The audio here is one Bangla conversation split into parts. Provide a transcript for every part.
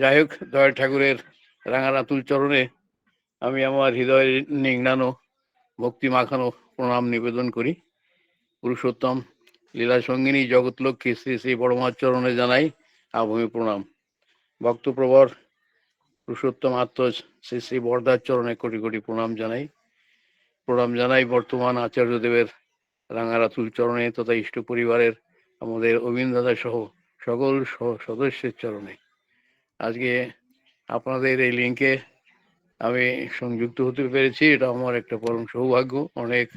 যাই হোক, দয়াল ঠাকুরের রাঙারাতুল চরণে আমি আমার হৃদয়ের নিংড়ানো, ভক্তি মাখানো প্রণাম নিবেদন করি। পুরুষোত্তম লীলা সঙ্গিনী জগৎলক্ষ্মী শ্রী শ্রী বড়মার চরণে জানাই আভূমি প্রণাম। ভক্তপ্রবর পুরুষোত্তম আত্ম শ্রী শ্রী বরদার চরণে কোটি কোটি প্রণাম জানাই। প্রণাম জানাই বর্তমান আচার্যদেবের রাঙারাতুল চরণে তথা ইষ্ট পরিবারের আমাদের অবিন দাদা সহ সকল সদস্যের চরণে। আজকে আপনাদের এই লিঙ্কে আমি সংযুক্ত হতে পেরেছি। এটা আমার একটা পরম সৌভাগ্য। অনেক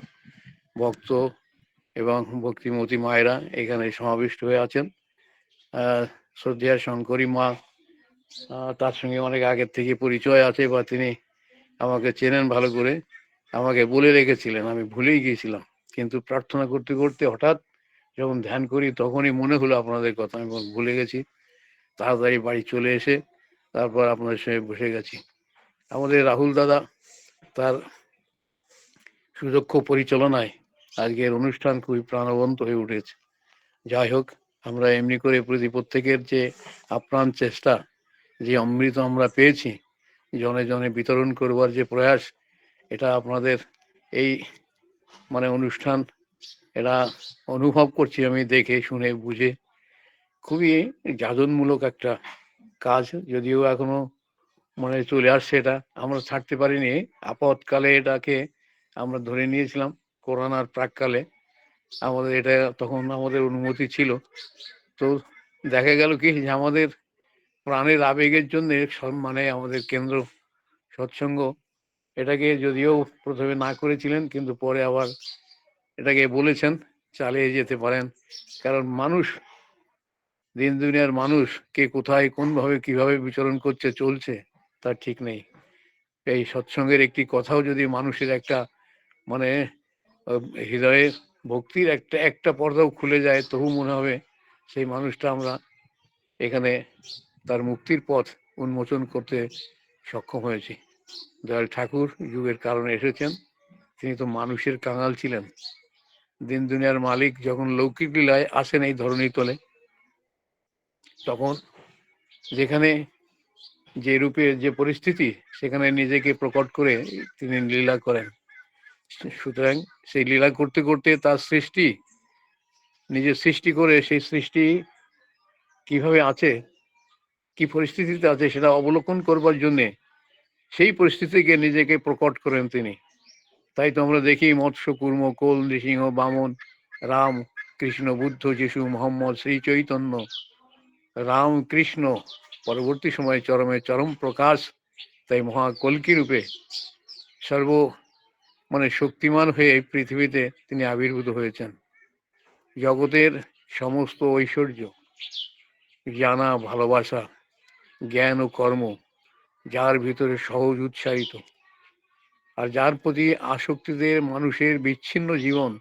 ভক্ত এবং ভক্তিমতী মায়েরা এখানে সমাবিষ্ট হয়ে আছেন। আহ, শ্রদ্ধেয়া শঙ্করী মা তার সঙ্গে অনেক আগের থেকে পরিচয় আছে বা তিনি আমাকে চেনেন ভালো করে আমাকে বলে রেখেছিলেন। আমি ভুলেই গিয়েছিলাম। কিন্তু প্রার্থনা করতে করতে হঠাৎ যখন ধ্যান করি তখনই মনে হলো আপনাদের কথা আমি ভুলে গেছি। তাড়াতাড়ি বাড়ি চলে এসে তারপর আপনাদের সঙ্গে বসে গেছি। আমাদের রাহুল দাদা তার সুদক্ষ পরিচালনায় আজকের অনুষ্ঠান খুবই প্রাণবন্ত হয়ে উঠেছে। যাই হোক, আমরা এমনি করে প্রতি প্রত্যেকের যে আপ্রাণ চেষ্টা, যে অমৃত আমরা পেয়েছি, জনে জনে বিতরণ করবার যে প্রয়াস, এটা আপনাদের এই মানে অনুষ্ঠান, এটা অনুভব করছি আমি দেখে, শুনে, বুঝে। খুবই যাজনমূলক একটা কাজ, যদিও এখনও মানে চলে আসছে এটা। আমরা ছাড়তে পারিনি। আপদকালে এটাকে আমরা ধরে নিয়েছিলাম করোনার প্রাককালে। আমাদের এটা তখন আমাদের অনুমতি ছিল। তো দেখা গেল কি যে আমাদের প্রাণের আবেগের জন্য মানে আমাদের কেন্দ্র সৎসঙ্গ এটাকে যদিও প্রথমে না করেছিলেন, কিন্তু পরে আবার এটাকে বলেছেন, চালিয়ে যেতে পারেন। কারণ মানুষ দিন দুনিয়ার মানুষ কে কোথায়, কোনভাবে, কীভাবে বিচরণ করছে, চলছে, তার ঠিক নেই। এই সৎসঙ্গের একটি কথাও যদি মানুষের একটা মানে হৃদয়ে ভক্তির একটা একটা পর্দাও খুলে যায়, তবু মনে হবে সেই মানুষটা আমরা এখানে তার মুক্তির পথ উন্মোচন করতে সক্ষম হয়েছি। দয়াল ঠাকুর যুগের কারণে এসেছেন। তিনি তো মানুষের কাঙাল ছিলেন। দিন দুনিয়ার মালিক যখন লৌকিক লীলায় আসেন এই ধরনের তলে তখন যেখানে যে রূপে যে পরিস্থিতি, সেখানে নিজেকে প্রকট করে তিনি লীলা করেন। সুতরাং সেই লীলা করতে করতে তার সৃষ্টি, নিজের সৃষ্টি করে সেই সৃষ্টি কীভাবে আছে, কি পরিস্থিতিতে আছে সেটা অবলোকন করবার জন্যে সেই পরিস্থিতিকে নিজেকে প্রকট করেন তিনি। তাই তো আমরা দেখি মৎস্য, কুর্ম, কোল, নৃসিংহ, বামন, রাম, কৃষ্ণ, বুদ্ধ, যিশু, মোহাম্মদ, শ্রী চৈতন্য রাম কৃষ্ণ পরবর্তী সময়ে চরমে চরম প্রকাশ, তাই মহা কল্কি রূপে সর্ব মানে শক্তিমান হয়ে এই পৃথিবীতে তিনি আবির্ভূত হয়েছেন। জগতের সমস্ত ঐশ্বর্য জানা ভালোবাসা, জ্ঞান ও কর্ম যার ভিতরে সহজ উৎসাহিত আর যার প্রতি আসক্তিদের মানুষের বিচ্ছিন্ন জীবন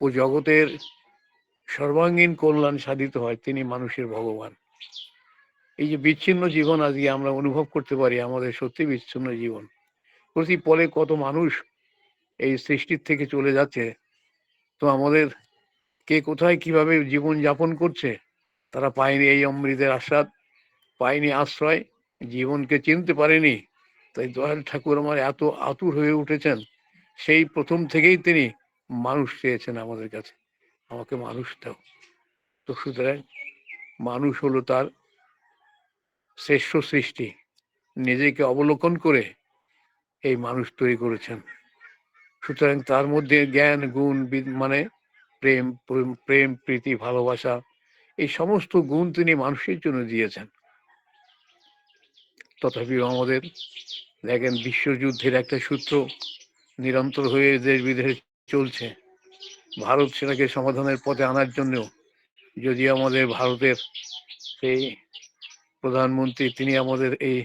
ও জগতের সর্বাঙ্গীন কল্যাণ সাধিত হয় তিনি মানুষের ভগবান। এই যে বিচ্ছিন্ন জীবন আজকে আমরা অনুভব করতে পারি, আমাদের সত্যি বিচ্ছিন্ন জীবন। প্রতি পলে কত মানুষ এই সৃষ্টির থেকে চলে যাচ্ছে, তো আমাদের কে কোথায় কীভাবে জীবন যাপন করছে, তারা পায়নি এই অমৃতের আস্বাদ, পায়নি আশ্রয়, জীবনকে চিনতে পারেনি। তাই দয়াল ঠাকুর আমার এত আতুর হয়ে উঠেছেন, সেই প্রথম থেকেই তিনি মানুষ চেয়েছেন আমাদের কাছে। আমাকে মানুষ দাও। তো সুতরাং মানুষ হলো তার শ্রেষ্ঠ সৃষ্টি। নিজেকে অবলোকন করে এই মানুষ তৈরি করেছেন। সুতরাং তার মধ্যে জ্ঞান, গুণ মানে প্রেম প্রেম প্রীতি, ভালোবাসা, এই সমস্ত গুণ তিনি মানুষের জন্য দিয়েছেন। তথাপিও আমাদের দেখেন, বিশ্বযুদ্ধের একটা সূত্র নিরন্তর হয়ে দেশ বিদেশে চলছে। ভারত সেটাকে সমাধানের পথে আনার জন্য যদি আমাদের ভারতের সেই প্রধানমন্ত্রী তিনি আমাদের এই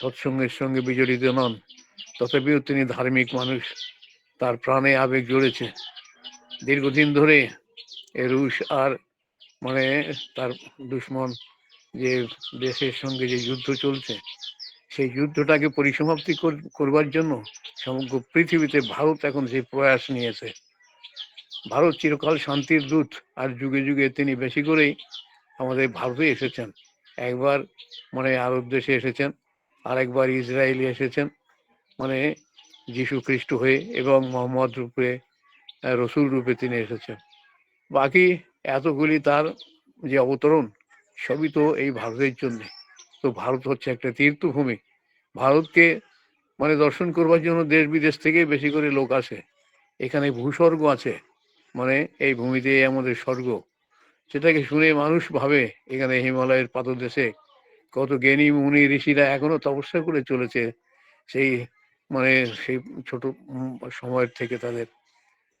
সৎসঙ্গের সঙ্গে বিজড়িত নন, তথাপিও তিনি ধার্মিক মানুষ, তার প্রাণে আবেগ জড়েছে। দীর্ঘদিন ধরে এ রুশ আর মানে তার দুশ্মন যে দেশের সঙ্গে যে যুদ্ধ চলছে, সেই যুদ্ধটাকে পরিসমাপ্তি কর- করবার জন্য সমগ্র পৃথিবীতে ভারত এখন সেই প্রয়াস নিয়েছে। ভারত চিরকাল শান্তির দূত। আর যুগে যুগে তিনি বেশি করেই আমাদের ভারতে এসেছেন। একবার মানে আরব দেশে এসেছেন, আরেকবার ইসরায়েলে এসেছেন মানে যীশু খ্রিস্ট হয়ে এবং মোহাম্মদ রূপে রসুল রূপে তিনি এসেছেন। বাকি এতগুলি তার যে অবতরণ, সবই তো এই ভারতের জন্য। তো ভারত হচ্ছে একটা তীর্থভূমি। ভারতকে মানে দর্শন করবার জন্য দেশ বিদেশ থেকে বেশি করে লোক আসে। এখানে ভূস্বর্গ আছে। মানে এই ভূমিতে আমাদের স্বর্গ। সেটাকে শুনে মানুষ ভাবে, এখানে হিমালয়ের পাদদেশে কত জ্ঞানী মুনি ঋষিরা এখনও তপস্যা করে চলেছে সেই মানে সেই ছোট সময়ের থেকে তাদের।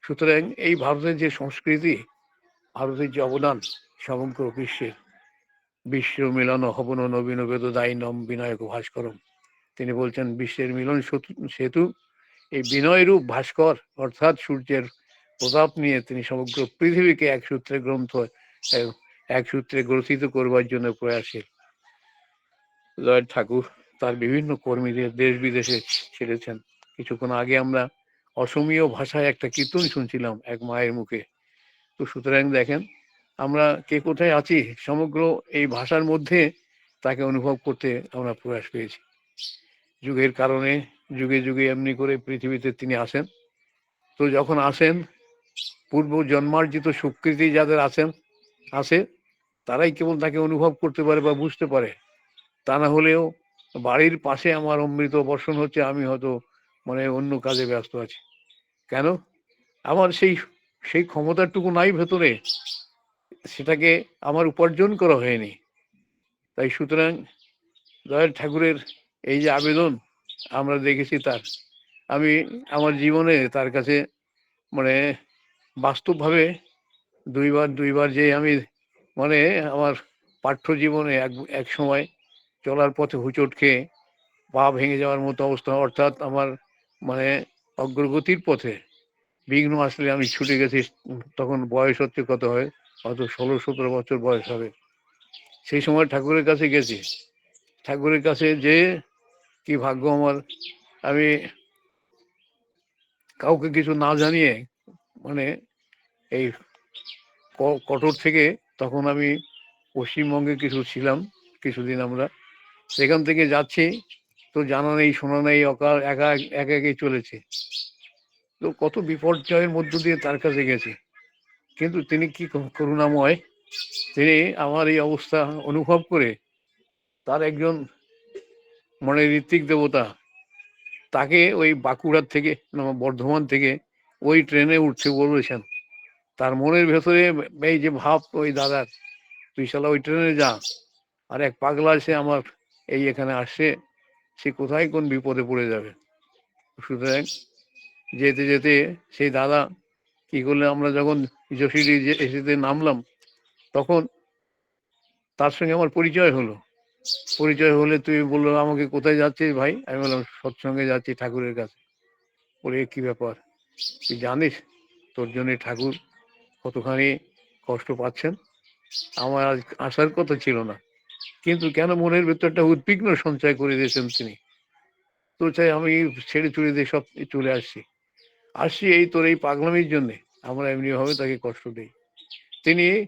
সুতরাং এই ভারতের যে সংস্কৃতি, ভারতের যে অবদান সমগ্র বিশ্বের বিশ্ব মিলন হবন নবীন বেদ দায়নম বিনায়ক ভাস্করম। তিনি বলছেন, বিশ্বের মিলন সেতু- এই বিনয়রূপ ভাস্কর, অর্থাৎ সূর্যের প্রতাপ নিয়ে তিনি সমগ্র পৃথিবীকে এক সূত্রে গ্রন্থ, এক সূত্রে গ্রথিত করবার জন্য প্রয়াসী। লয়েড ঠাকুর তার বিভিন্ন কর্মীদের দেশ বিদেশে ছেড়েছেন। কিছুক্ষণ আগে আমরা অসমীয় ভাষায় একটা কীর্তন শুনছিলাম এক মায়ের মুখে। তো সুতরাং দেখেন, আমরা কে কোথায় আছি? সমগ্র এই ভাষার মধ্যে তাকে অনুভব করতে আমরা প্রয়াস পেয়েছি। যুগের কারণে যুগে যুগে এমনি করে পৃথিবীতে তিনি আসেন। তো যখন আসেন পূর্ব জন্মার্জিত সুকৃতি যাদের আছেন আছে, তারাই কেবল তাকে অনুভব করতে পারে বা বুঝতে পারে। তা না হলেও বাড়ির পাশে আমার অমৃত বর্ষণ হচ্ছে, আমি হয়তো মানে অন্য কাজে ব্যস্ত আছি। কেন? আমার সেই সেই ক্ষমতাটুকু নাই ভেতরে, সেটাকে আমার উপার্জন করা হয়নি। তাই সুতরাং দয়াল ঠাকুরের এই যে আবেদন, আমরা দেখেছি তার। আমি আমার জীবনে তার কাছে মানে বাস্তবভাবে দুইবার দুইবার যে আমি মানে আমার পাঠ্য জীবনে এক এক সময় চলার পথে হুচট খেয়ে পা ভেঙে যাওয়ার মতো অবস্থা, অর্থাৎ আমার মানে অগ্রগতির পথে বিঘ্ন আসলে আমি ছুটে গেছি, তখন বয়স হচ্ছে কত হয়? হয়তো ষোলো, সতেরো বছর বয়স হবে। সেই সময় ঠাকুরের কাছে গেছি। ঠাকুরের কাছে যে কি ভাগ্য আমার। আমি কাউকে কিছু না জানিয়ে মানে এই ক- কটক থেকে তখন আমি পশ্চিমবঙ্গে কিছু ছিলাম, কিছুদিন আমরা। সেখান থেকে যাচ্ছি, তো জানা নেই, শোনা নেই, অকাল, একা একা একাই চলেছে। তো কত বিপর্যয়ের মধ্য দিয়ে তার কাছে গেছে। কিন্তু তিনি কি করুণাময়, তিনি আমার এই অবস্থা অনুভব করে তার একজন মানে ঋত্বিক দেবতা তাকে ওই বাঁকুড়ার থেকে, বর্ধমান থেকে ওই ট্রেনে উঠছে বলেছেন। তার মনের ভেতরে এই যে ভাব, ওই দাদার তুই শালা ওই ট্রেনে যা। আর এক পাগলা সে আমার এই এখানে আসছে সে কোথায় কোন বিপদে পড়ে যাবে? সুতরাং যেতে যেতে সেই দাদা কি করলে, আমরা যখন যশিরি যে এসেতে নামলাম, তখন তার সঙ্গে আমার পরিচয় হলো। পরিচয় হলে তুই বলল, আমাকে কোথায় যাচ্ছিস ভাই? আমি বললাম, সৎসঙ্গে যাচ্ছি ঠাকুরের কাছে। বলে, "এ কি ব্যাপার? তুই জানিস তোর জন্য ঠাকুর কতখানি কষ্ট পাচ্ছেন? আমার আজ আসার কথা ছিল না। কিন্তু কেন মনের ভেতরটা উদ্বিগ্ন সঞ্চয় করে দিয়েছেন তিনি? তো চাই আমি ছেড়ে চুড়ে দিয়ে সব চলে আসছি আসছি এই তোর এই পাগলামির জন্যে। আমরা এমনি ভাবে তাকে কষ্ট দিই। তিনি,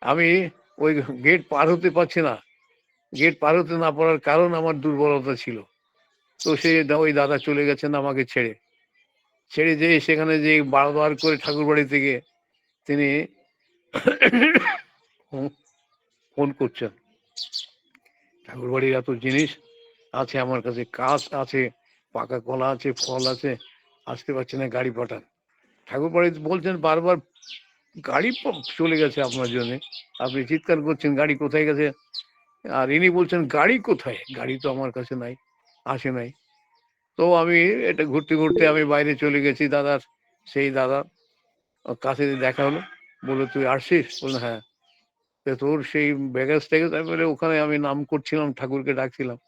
আমি ওই গেট পার হতে পারছি না। গেট পার হতে না পারার কারণ আমার দুর্বলতা ছিল। তো সে ওই দাদা চলে গেছেন আমাকে ছেড়ে। ছেড়ে যেয়ে সেখানে যে বারবার করে ঠাকুর বাড়ি থেকে তিনি ফোন করছেন। ঠাকুর বাড়ির এত জিনিস আছে আমার কাছে কাজ আছে, পাকা কলা আছে, ফল আছে, আসতে পারছে না, গাড়ি পাঠান। ঠাকুর বাড়ি বলছেন, বারবার গাড়ি চলে গেছে আপনার জন্য। আপনি চিৎকার করছেন, গাড়ি কোথায় গেছে? আর ইনি বলছেন, গাড়ি কোথায়? গাড়ি তো আমার কাছে নাই, আসে নাই। তো আমি এটা ঘুরতে ঘুরতে আমি বাইরে চলে গেছি, দাদার, সেই দাদা কাছে দেখা হলো। বলে তুই আসছিস বলল হ্যাঁ। তোর সেই ব্যাগেজ ট্যাগেজ বলে ওখানে আমি নাম করছিলাম, ঠাকুরকে ডাকছিলাম।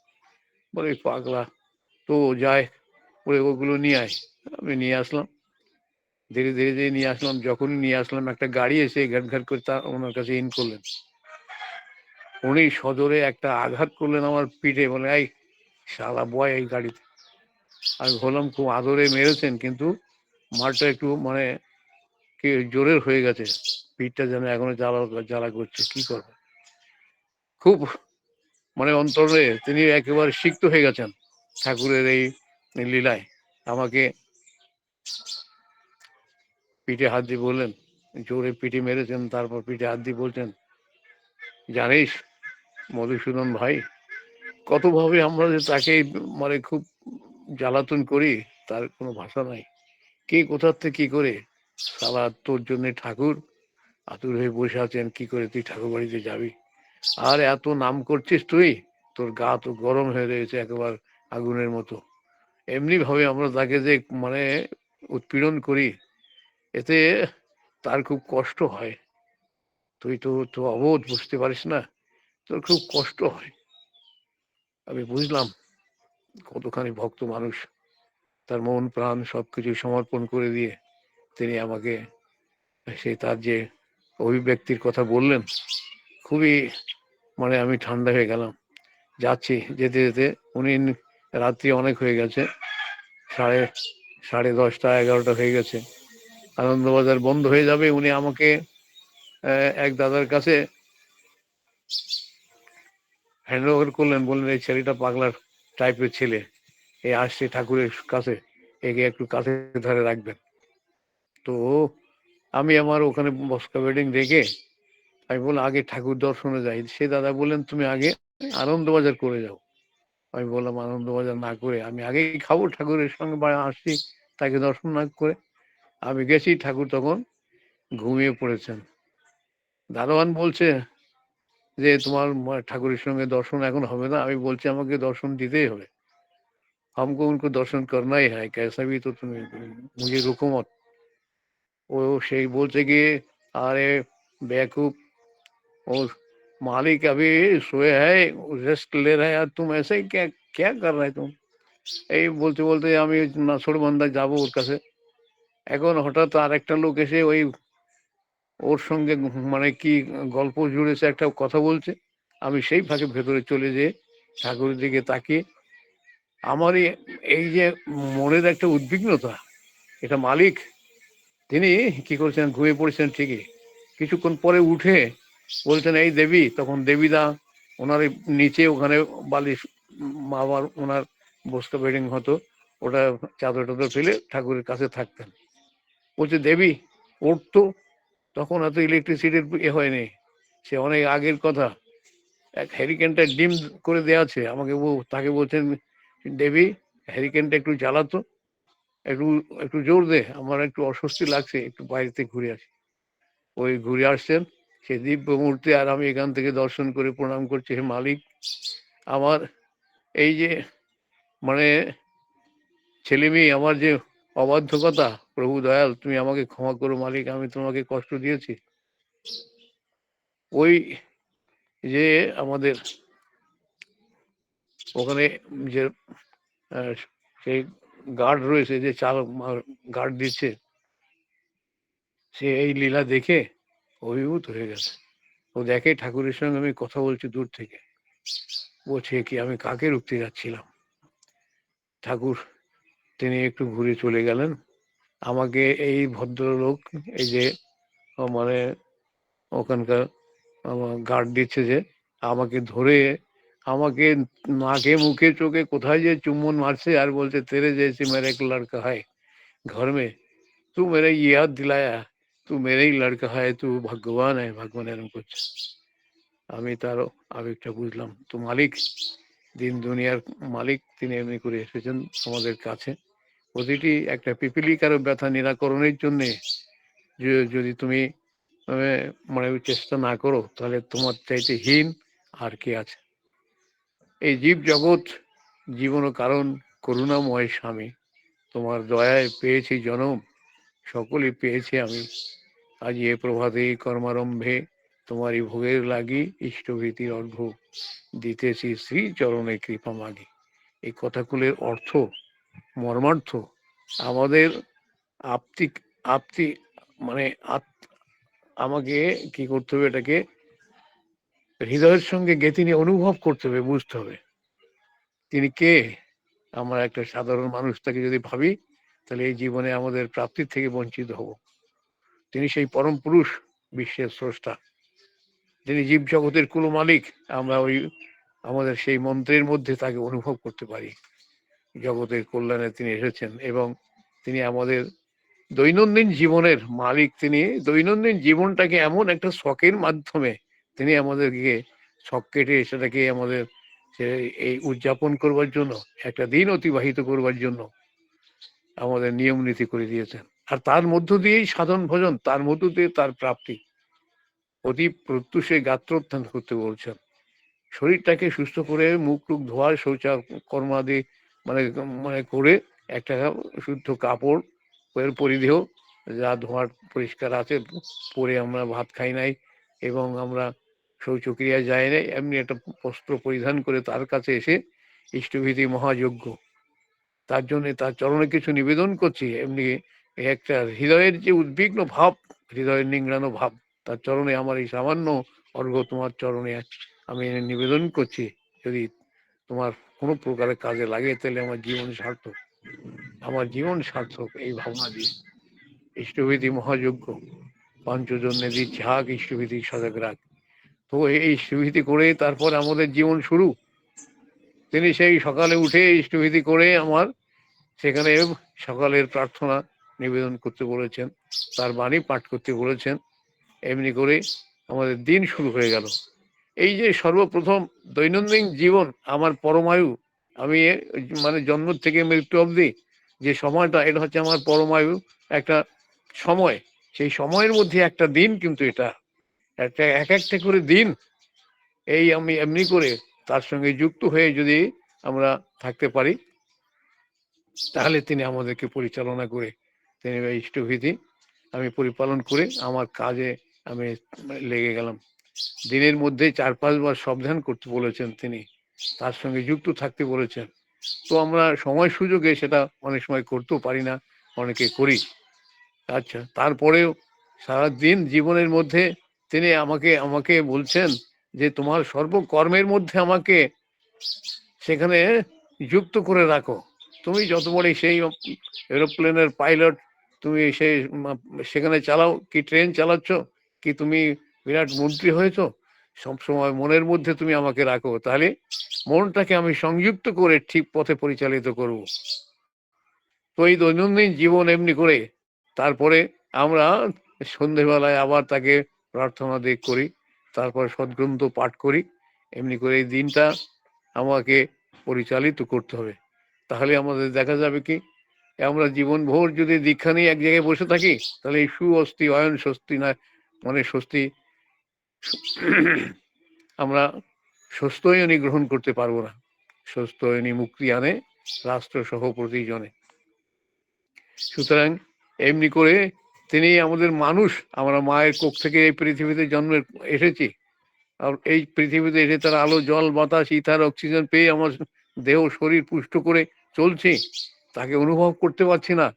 বলে পাগলা, তো যায় বলে ওগুলো নিয়ে আয়। আমি নিয়ে আসলাম। ধীরে ধীরে ধীরে নিয়ে আসলাম যখন নিয়ে আসলাম, একটা গাড়ি এসে ঘাট ঘাট করে তা ওনার কাছে ইন করলেন। উনি সদরে একটা আঘাত করলেন আমার পিঠে, বলে, এই সারা বয় এই গাড়িতে। আমি হলাম খুব আদরে মেরেছেন, কিন্তু মারটা একটু মানে জোরের হয়ে গেছে, পিঠটা যেন এখনও জ্বালা জ্বালা করছে, কি করবে? খুব মানে অন্তরে তিনি একেবারে সিক্ত হয়ে গেছেন ঠাকুরের এই লীলায়। আমাকে পিঠে হাত দিয়ে বললেন, জোরে পিঠে মেরেছেন, তারপর পিঠে হাত দিয়ে বলছেন, জানিস মধুসূদন ভাই, কতভাবে আমরা যে তাকে মানে খুব জ্বালাতন করি, তার কোনো ভাষা নাই। কে কোথার থেকে কি করে সারা তোর জন্য ঠাকুর। আতুর হয়ে বসে আছেন কি করে তুই ঠাকুর বাড়িতে যাবি? আর এত নাম করছিস তুই, তোর গা তো গরম হয়ে রয়েছে একেবারে আগুনের মতো। এমনি ভাবে আমরা তাকে যে মানে উৎপীড়ন করি, এতে তার খুব কষ্ট হয়। তুই তো তো অবোধ বুঝতে পারিস না, তোর খুব কষ্ট হয়। আমি বুঝলাম, কতখানি ভক্ত মানুষ, তার মন প্রাণ সবকিছু সমর্পণ করে দিয়ে। তিনি আমাকে সেই তার যে অভিব্যক্তির কথা বললেন, খুবই মানে আমি ঠান্ডা হয়ে গেলাম। যাচ্ছি, যেতে যেতে উনি রাত্রি অনেক হয়ে গেছে, সাড়ে সাড়ে দশটা, এগারোটা হয়ে গেছে। আনন্দবাজার বন্ধ হয়ে যাবে, উনি আমাকে এক দাদার কাছে হ্যান্ড ওভার করলেন, বললেন, এই ছেলেটা পাগলার টাইপের ছেলে। এই আসছে ঠাকুরের কাছে, একে একটু কাছে ধারে রাখবেন। তো আমি আমার ওখানে বস্কা বেডিং রেখে আমি বললাম আগে ঠাকুর দর্শনে যাই সে দাদা বললেন তুমি আগে আনন্দবাজার করে যাও আমি বললাম আনন্দবাজার না করে আমি আগেই খাবো ঠাকুরের সঙ্গে বাড়ি আসছি তাকে দর্শন না করে আমি গেছি ঠাকুর তখন ঘুমিয়ে পড়েছেন দারোয়ান বলছে যে তোমার ঠাকুরের সঙ্গে দর্শন এখন হবে না আমি বলছি আমাকে দর্শন দিতেই হবে हमको उनको दर्शन करना ही है कैसा भी तो तुम्हें मुझे रुको मत वो शेख बोलते कि अरे बेवकूफ और मालिक अभी सोए है रेस्ट ले रहे हैं तुम ऐसे ही क्या क्या कर रहे तुम এই বলতে বলতে আমি নাসরবান্ধা যাব ওর কাছে এখন হঠাৎ আর একটা লোক এসে ওই ওর সঙ্গে মানে কি গল্প জুড়েছে একটা কথা বলছে আমি সেই ফাঁকে ভেতরে চলে যেয়ে ঠাকুরের দিকে তাকিয়ে আমার এই যে মনের একটা উদ্বিগ্নতা এটা মালিক তিনি কি করছেন ঘুমিয়ে পড়েছেন ঠিকই। কিছুক্ষণ পরে উঠে বলছেন, এই দেবী। তখন দেবীদা ওনার নিচে ওখানে বালিশ আবার ওনার বস্তা বেডিং হতো, ওটা চাদর টাদর ফেলে ঠাকুরের কাছে থাকতেন। বলছে, দেবী উঠতো তখন এত ইলেকট্রিসিটির এ হয়নি। সে অনেক আগের কথা। এক হ্যারিকেনটা ডিম করে দেওয়া আছে। আমাকে তাকে বলছেন, দেবী হ্যারিকেনটা একটু জ্বালাতো। একটু একটু জোর দে, আমার একটু অস্বস্তি লাগছে, একটু বাইরেতে ঘুরে আসি। ওই ঘুরে আসছেন সে দিব্য মূর্তি আর আমি এখান থেকে দর্শন করে প্রণাম করছি হে মালিক। আমার এই যে মানে ছেলে মেয়ে, আমার যে অবাধ্যকতা, প্রভু দয়াল, তুমি আমাকে ক্ষমা করো মালিক, আমি তোমাকে কষ্ট দিয়েছি। ওই যে আমাদের ওখানে যে সেই গার্ড রয়েছে যে চাল গার্ড দিচ্ছে, সে এই লীলা দেখে অভিভূত হয়ে গেছে। ও দেখে ঠাকুরের সঙ্গে আমি কথা বলছি দূর থেকে। বলছে, কি আমি কাকে রুখতে যাচ্ছিলাম? ঠাকুর, তিনি একটু ঘুরে চলে গেলেন। আমাকে এই ভদ্রলোক, এই যে মানে ওখানকার গার্ড দিচ্ছে যে, আমাকে ধরে আমাকে নাকে মুখে চোখে কোথায় যে চুম্বন মারছে আর বলছে তেরে जैसे मेरा एक लड़का है घर में तू मेरा याद दिलाया तू मेरा ही लड़का है तू भगवान है भगवान এরকম করছে আমি তার আবেগটা বুঝলাম তো মালিক দিন দুনিয়ার মালিক তিনি এমনি করে এসেছেন আমাদের কাছে প্রতিটি একটা পিপিলিকার ব্যথা নিরাকরণের জন্য যদি তুমি মানে চেষ্টা না করো তাহলে তোমার চাইতে হীন আর কে আছে এই জীব জগৎ জীবন কারণ, করুণাময় স্বামী। তোমার দয়ায় পেয়েছি জনম সকলে পেয়েছি আমি। আজ এ প্রভাতে কর্মারম্ভে তোমারই ভোগের লাগি ইষ্টভীতির অর্ঘ দিতেছি শ্রী চরণে কৃপা মাগি। এই কথাগুলির অর্থ, মর্মার্থ আমাদের আপ্তি আপ্তি মানে আমাকে কি করতে হবে এটাকে হৃদয়ের সঙ্গে গে তিনি অনুভব করতে হবে, বুঝতে হবে। তিনি কে? আমরা একটা সাধারণ মানুষ, তাকে যদি ভাবি, তাহলে এই জীবনে আমাদের প্রাপ্তির থেকে বঞ্চিত হব। তিনি সেই পরম পুরুষ, বিশ্বের স্রষ্টা। তিনি জীব জগতের কুলো মালিক, আমরা ওই আমাদের সেই মন্ত্রের মধ্যে তাকে অনুভব করতে পারি। জগতের কল্যাণে তিনি এসেছেন এবং তিনি আমাদের দৈনন্দিন জীবনের মালিক। তিনি দৈনন্দিন জীবনটাকে এমন একটা শখের মাধ্যমে তিনি আমাদেরকে শখ কেটে সেটাকে আমাদের এই উদযাপন করবার জন্য, একটা দিন অতিবাহিত করবার জন্য আমাদের নিয়ম নীতি করে দিয়েছেন। আর তার মধ্য দিয়েই সাধন ভজন, তার মধ্য দিয়ে তার প্রাপ্তি। অতি প্রত্যুষে গাত্রোত্থান করতে বলছেন। শরীরটাকে সুস্থ করে, মুখ টুক ধোয়া শৌচা কর্মাদি মানে মানে করে একটা শুদ্ধ কাপড়, এর পরিধেয় যা ধোয়ার পরিষ্কার আছে, পরে আমরা ভাত খাই নাই এবং আমরা শৌচক্রিয়া যায় নাই, এমনি একটা বস্ত্র পরিধান করে তার কাছে এসে ইষ্টভীতি মহাযজ্ঞ। তার জন্য তার চরণে কিছু নিবেদন করছি, এমনি একটা হৃদয়ের যে উদ্বিগ্ন ভাব, হৃদয়ের নিংড়ানো ভাব, তার চরণে আমার এই সামান্য অর্ঘ তোমার চরণে আমি নিবেদন করছি, যদি তোমার কোনো প্রকারের কাজে লাগে, তাহলে আমার জীবন সার্থক। আমার জীবন সার্থক, এই ভাবনা দিয়ে। ইষ্টভীতি মহাযজ্ঞ, পঞ্চজন্যে দিচ্ছে, হাক ইষ্টভীতি সজাগ রাখ। তো এই ইষ্টভীতি করে তারপর আমাদের জীবন শুরু। তিনি সেই সকালে উঠে ইষ্টভীতি করে আমার সেখানে সকালের প্রার্থনা নিবেদন করতে বলেছেন, তার বাণী পাঠ করতে বলেছেন, এমনি করে আমাদের দিন শুরু হয়ে গেল। এই যে সর্বপ্রথম দৈনন্দিন জীবন, আমার পরমায়ু, আমি মানে জন্ম থেকে মৃত্যু অবধি যে সময়টা, এটা হচ্ছে আমার পরমায়ু একটা সময়। সেই সময়ের মধ্যে একটা দিন কিন্তু এটা একটা এক একটা করে দিন, এই আমি এমনি করে তার সঙ্গে যুক্ত হয়ে যদি আমরা থাকতে পারি, তাহলে তিনি আমাদেরকে পরিচালনা করে, তিনি ইষ্টভীতি আমি পরিপালন করে আমার কাজে আমি লেগে গেলাম। দিনের মধ্যে চার পাঁচবার সাবধান করতে বলেছেন তিনি, তার সঙ্গে যুক্ত থাকতে বলেছেন। তো আমরা সময় সুযোগে সেটা অনেক সময় করতেও পারি না, অনেকে করি। আচ্ছা তারপরেও সারাদিন জীবনের মধ্যে তিনি আমাকে আমাকে বলছেন যে তোমার সর্বকর্মের মধ্যে আমাকে সেখানে যুক্ত করে রাখো। তুমি যত বড় সেই এরোপ্লেনের পাইলট, তুমি সেই সেখানে চালাও। কি ট্রেন চালাচ্ছ? কি তুমি বিরাট মন্ত্রী হয়েছ? সবসময় মনের মধ্যে তুমি আমাকে রাখো। তাহলে মনটাকে আমি সংযুক্ত করে ঠিক পথে পরিচালিত করব। তো এই দৈনন্দিন জীবন এমনি করে। তারপরে আমরা সন্ধেবেলায় আবার তাকে প্রার্থনা দিয়ে করি, তারপর সদ্গ্রন্থ পাঠ করি, এমনি করে এই দিনটা আমাকে পরিচালিত করতে হবে। তাহলে আমাদের দেখা যাবে কি, আমরা জীবন ভোর যদি দীক্ষা নিয়ে এক জায়গায় বসে থাকি, তাহলে এই সুঅস্থি অয়ন স্বস্তি না মানে স্বস্তি, আমরা স্বস্থয়নী গ্রহণ করতে পারব না। স্বস্থয়নী মুক্তি আনে রাষ্ট্র সহ প্রতিজনে। সুতরাং এমনি করে তিনি আমাদের মানুষ, আমরা মায়ের কোখ থেকে এই পৃথিবীতে জন্ম এসেছি। আর এই পৃথিবীতে এসে তার আলো, জল, বাতাস, ইথার, অক্সিজেন পেয়ে আমার দেহ, শরীর পুষ্ট করে চলছে। তাকে অনুভব করতে পারছি না।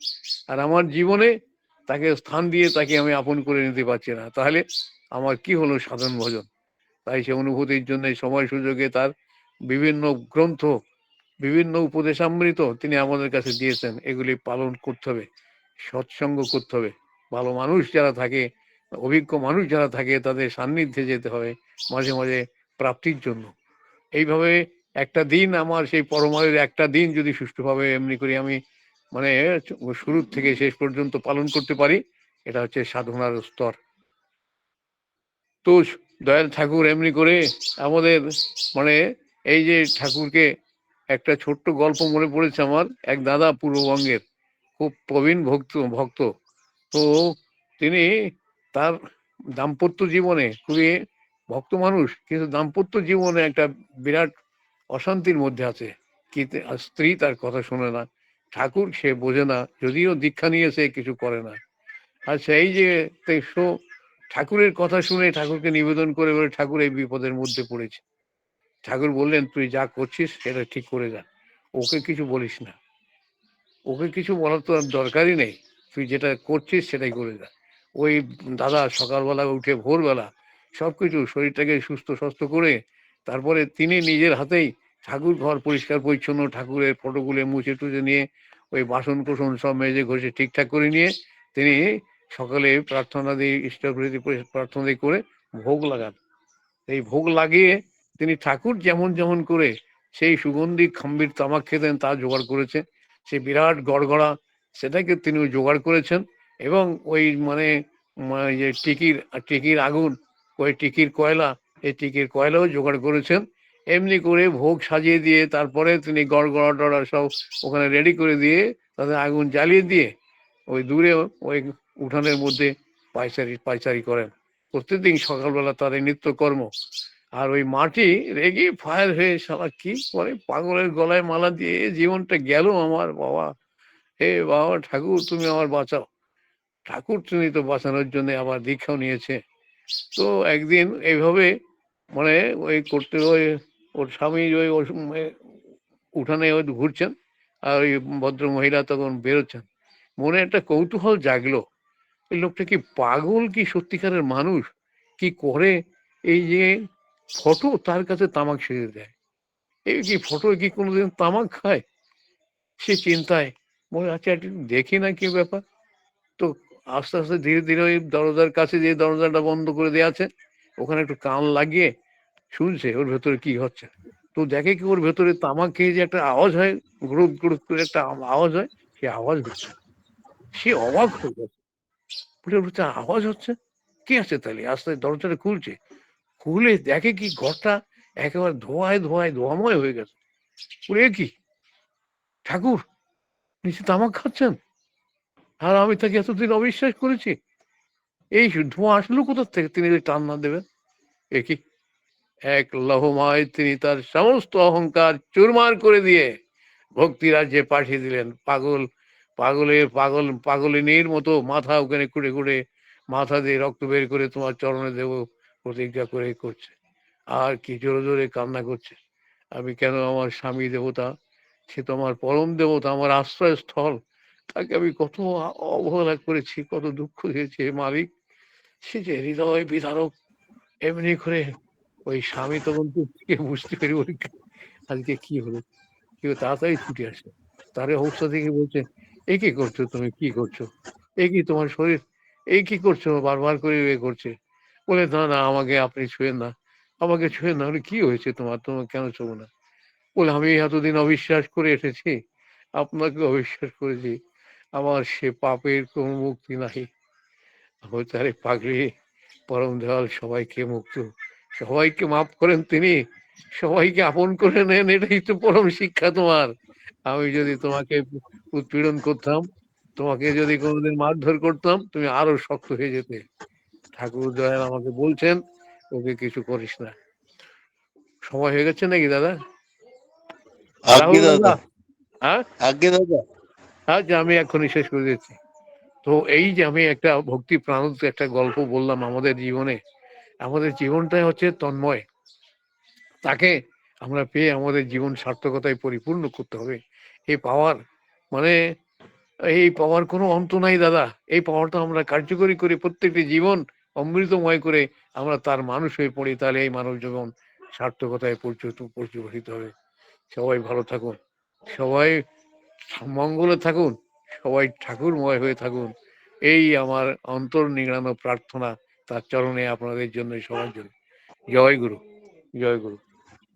আর আমার জীবনে তাকে স্থান দিয়ে তাকে আমি আপন করে নিতে পারছি না। তাহলে আমার কি হলো সাধন ভজন? তাই সে অনুভূতির জন্য সময় সুযোগে তার বিভিন্ন গ্রন্থ, বিভিন্ন উপদেশামৃত তিনি আমাদের কাছে দিয়েছেন। এগুলি পালন করতে হবে, সৎসঙ্গ করতে হবে। ভালো মানুষ যারা থাকে, অভিজ্ঞ মানুষ যারা থাকে, তাদের সান্নিধ্যে যেতে হবে মাঝে মাঝে প্রাপ্তির জন্য। এইভাবে একটা দিন আমার সেই পরমায়ুর একটা দিন যদি সুষ্ঠুভাবে এমনি করে আমি মানে শুরু থেকে শেষ পর্যন্ত পালন করতে পারি, এটা হচ্ছে সাধনার স্তর। তো দয়াল ঠাকুর এমনি করে আমাদের মানে এই যে ঠাকুরকে একটা ছোট্ট গল্প মনে পড়েছে আমার, এক দাদা পূর্ববঙ্গের, খুব প্রবীণ ভক্ত ভক্ত। তো তিনি তার দাম্পত্য জীবনে খুবই ভক্ত মানুষ, কিন্তু দাম্পত্য জীবনে একটা বিরাট অশান্তির মধ্যে আছে। কি স্ত্রী তার কথা শুনে না, ঠাকুর সে বোঝে না, যদিও দীক্ষা নিয়েছে কিছু করে না। আর সেই যে ঠাকুরের কথা শুনে ঠাকুরকে নিবেদন করে বলে ঠাকুর এই বিপদের মধ্যে পড়েছে। ঠাকুর বললেন, তুই যা করছিস সেটা ঠিক করে যা। ওকে কিছু বলিস না। ওকে কিছু বলার তো আর দরকারই নেই। তুই যেটা করছিস সেটাই করে যা। ওই দাদা সকালবেলা উঠে ভোরবেলা সব কিছু শরীরটাকে সুস্থ স্বাস্থ্য করে তারপরে তিনি নিজের হাতেই ঠাকুর ঘর পরিষ্কার পরিচ্ছন্ন ঠাকুরের ফটোগুলো মুছে টুছে নিয়ে ওই বাসন কোসন সব মেজে ঘষে ঠিকঠাক করে নিয়ে তিনি সকালে প্রার্থনা দিয়ে ইষ্টপ্রীতি প্রার্থনা দিয়ে করে ভোগ লাগান। এই ভোগ লাগিয়ে তিনি ঠাকুর যেমন যেমন করে সেই সুগন্ধি খাম্বির তামাক খেতেন তা জোগাড় করেছে। সেই বিরাট গড়গড়া সেটাকে তিনি জোগাড় করেছেন এবং ওই মানে মানে যে টিকির টিকির আগুন, ওই টিকির কয়লা, এই টিকির কয়লাও জোগাড় করেছেন। এমনি করে ভোগ সাজিয়ে দিয়ে তারপরে তিনি গড় গড়া টড়া সব ওখানে রেডি করে দিয়ে তাদের আগুন জ্বালিয়ে দিয়ে ওই দূরে ওই উঠানের মধ্যে পাইচারি পাইচারি করেন। প্রত্যেকদিন সকালবেলা এই নিত্যকর্ম। আর ওই মাটি রেগে ফায়ার হয়ে সারা কি করে পাগলের গলায় মালা দিয়ে জীবনটা গেল আমার, বাবা। হে বাবা, ঠাকুর তুমি আমার বাঁচাও। ঠাকুর তুমি তো বাঁচানোর জন্য আবার দীক্ষাও নিয়েছে। তো একদিন এইভাবে মানে ওই করতে ওই ওর স্বামী ওই উঠানে ওই ঘুরছেন আর ওই ভদ্র মহিলা তখন বেরোচ্ছেন। মনে একটা কৌতূহল জাগলো। এই লোকটা কি পাগল কি সত্যিকারের মানুষ? কি করে এই যে ফটো তার কাছে তামাক সেজে দেয়? এই কি ফটো কি কোনোদিন তামাক খায়? সে চিন্তায় মনে হচ্ছে দেখি না কি ব্যাপার। তো আস্তে আস্তে ধীরে ধীরে ওই দরজার কাছে যে দরজাটা বন্ধ করে দেওয়া আছে, ওখানে একটু কান লাগিয়ে শুনছে ওর ভেতরে কি হচ্ছে। তো দেখে কি ওর ভেতরে তামাক খেয়ে যে একটা আওয়াজ হয় গ্রুপ গ্রুপ করে একটা আওয়াজ হয়, সে আওয়াজ হচ্ছে। সে অবাক হয়ে গেছে। বলে বলছে আওয়াজ হচ্ছে? কি আছে তাহলে? আস্তে দরজাটা খুলছে। খুলে দেখে কি ঘরটা একেবারে ধোয়ায় ধোয়ায় ধোয়াময় হয়ে গেছে। বলে, "এ কি? ঠাকুর নিচে তামাক খাচ্ছেন। আর আমি তাকে এতদিন অবিশ্বাস করেছি। এই ধোঁয়া আসলো কোথার থেকে? তিনি যদি টান না দেবেন। এ কি? এক লহমায় তিনি তার সমস্ত অহংকার চুরমার করে দিয়ে ভক্তি রাজ্যে পাঠিয়ে দিলেন। পাগল, পাগলের পাগল, পাগলিনীর মতো মাথা ওখানে কুড়ে কুড়ে মাথা দিয়ে রক্ত বের করে তোমার চরণে দেব, প্রতিজ্ঞা করে করছে। আর কি জোরে জোরে কান্না করছে। আমি কেন আমার স্বামী দেবতা সে তো আমার পরম দেবতা, আমার আশ্রয়স্থল। তাকে আমি কত অবহেলা করেছি, কত দুঃখ দিয়েছি মালিক। সে যে হৃদয় বিধারক এমনি করে ওই স্বামী তখন থেকে বুঝতে পারি ওই আজকে কি হলো? কেউ তাড়াতাড়ি ছুটে আসে। তার অবস্থা দেখে বলছে, এ কি করছ তুমি? কি করছ? এ কি তোমার শরীর? এই কি করছ? বারবার করে এ করছে। বলে, না না, আমাকে আপনি ছুঁয়েন না। আমাকে ছুঁয়েন না। কি হয়েছে তোমার? তোমার কেন ছবো না? বলে, আমি এতদিন অবিশ্বাস করে এসেছি আপনাকে অবিশ্বাস করেছি। আমার সে পাপের কোনো মুক্তি নাই। তারে পাগড়ি পরম দয়াল, সবাইকে মুক্ত। সবাইকে মাফ করেন তিনি। সবাইকে আপন করে নেন, এটাই তো পরম শিক্ষা তোমার। আমি যদি তোমাকে উৎপীড়ন করতাম, তোমাকে যদি কোনোদিন মারধর করতাম, তুমি আরও শক্ত হয়ে যেতে। ঠাকুর দয়াল আমাকে বলছেন, ওকে কিছু করিস না। সময় হয়ে গেছে নাকি দাদা? দাদা। হ্যাঁ? দাদা। আচ্ছা আমি এখনই শেষ করে দিচ্ছি। তো এই যে আমি একটা ভক্তি প্রাণত একটা গল্প বললাম আমাদের জীবনে আমাদের জীবনটাই হচ্ছে তন্ময়। তাকে আমরা পেয়ে আমাদের জীবন সার্থকতায় পরিপূর্ণ করতে হবে। এই পাওয়ার মানে এই পাওয়ার কোনো অন্ত নাই দাদা। এই পাওয়ারটা আমরা কার্যকরী করে প্রত্যেকটি জীবন অমৃতময় করে আমরা তার মানুষ হয়ে পড়ি তাহলে এই মানব জীবন সার্থকতায় পরিচিত পরিচিত হবে। সবাই ভালো থাকুন। সবাই মঙ্গলে থাকুন, সবাই ঠাকুরময় হয়ে থাকুন। এই আমার অন্তর নিংড়ানো প্রার্থনা তার চরণে আপনাদের জন্য সবার জন্য। জয় গুরু জয় গুরু।